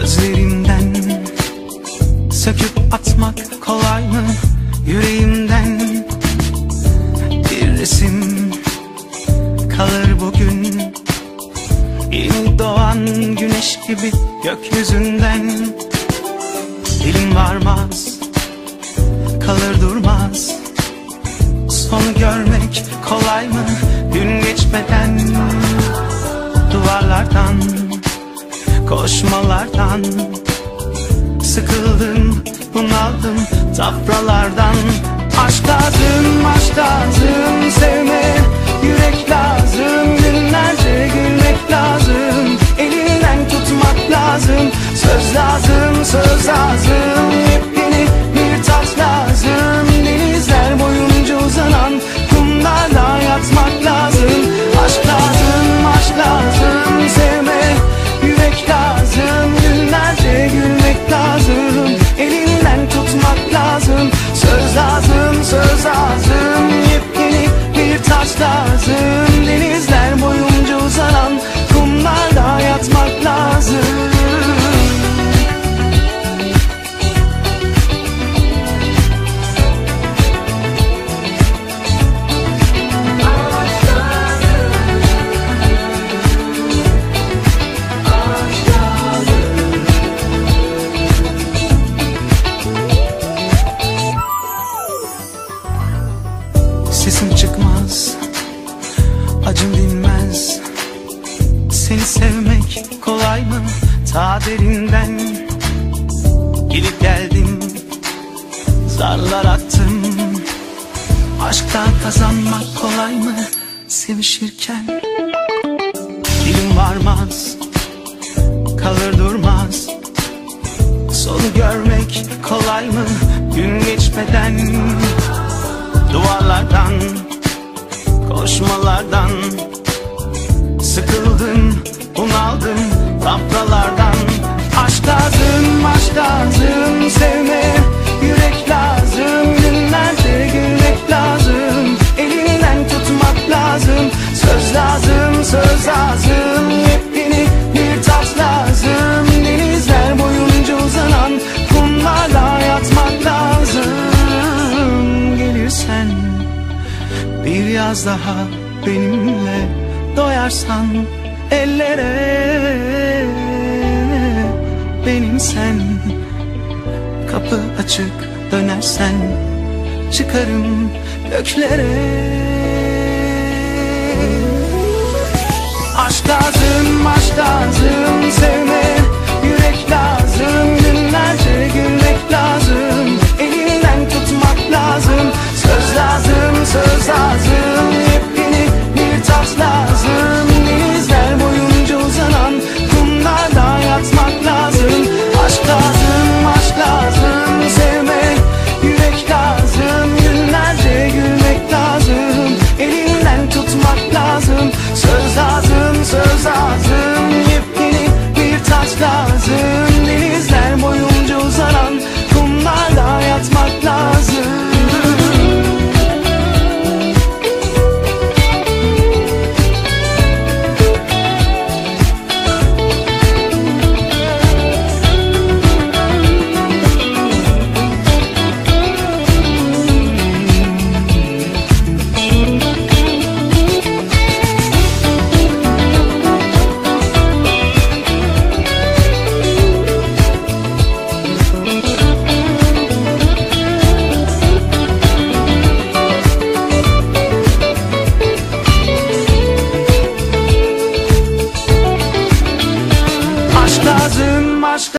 Gözlerimden söküp atmak kolay mı? Yüreğimden Bir resim kalır bugün. Yeni doğan güneş gibi gökyüzünden Dilim varmaz kalır durmaz. Sonu görmek kolay mı? Gün geçmeden koşmalardan Sıkıldım bunaldım tafralardan Aşk lazım aşk lazım sevme Yürek lazım günlerce gülmek lazım Elinden tutmak lazım Söz lazım söz lazım Söz lazım söz lazım. Yepyeni bir taş lazım sevmek kolay mı? Ta derinden Gelip geldim. Zarlar attım Aşktan kazanmak kolay mı? Sevişirken Dilim varmaz Kalır durmaz. Sonu görmek kolay mı? Gün geçmeden Duvarlardan Koşmalardan Sıkıldım daha benimle Doyarsan ellere. Benim sen Kapı açık dönersen Çıkarım göklere. Aşk lazım, aşk lazım, sevmek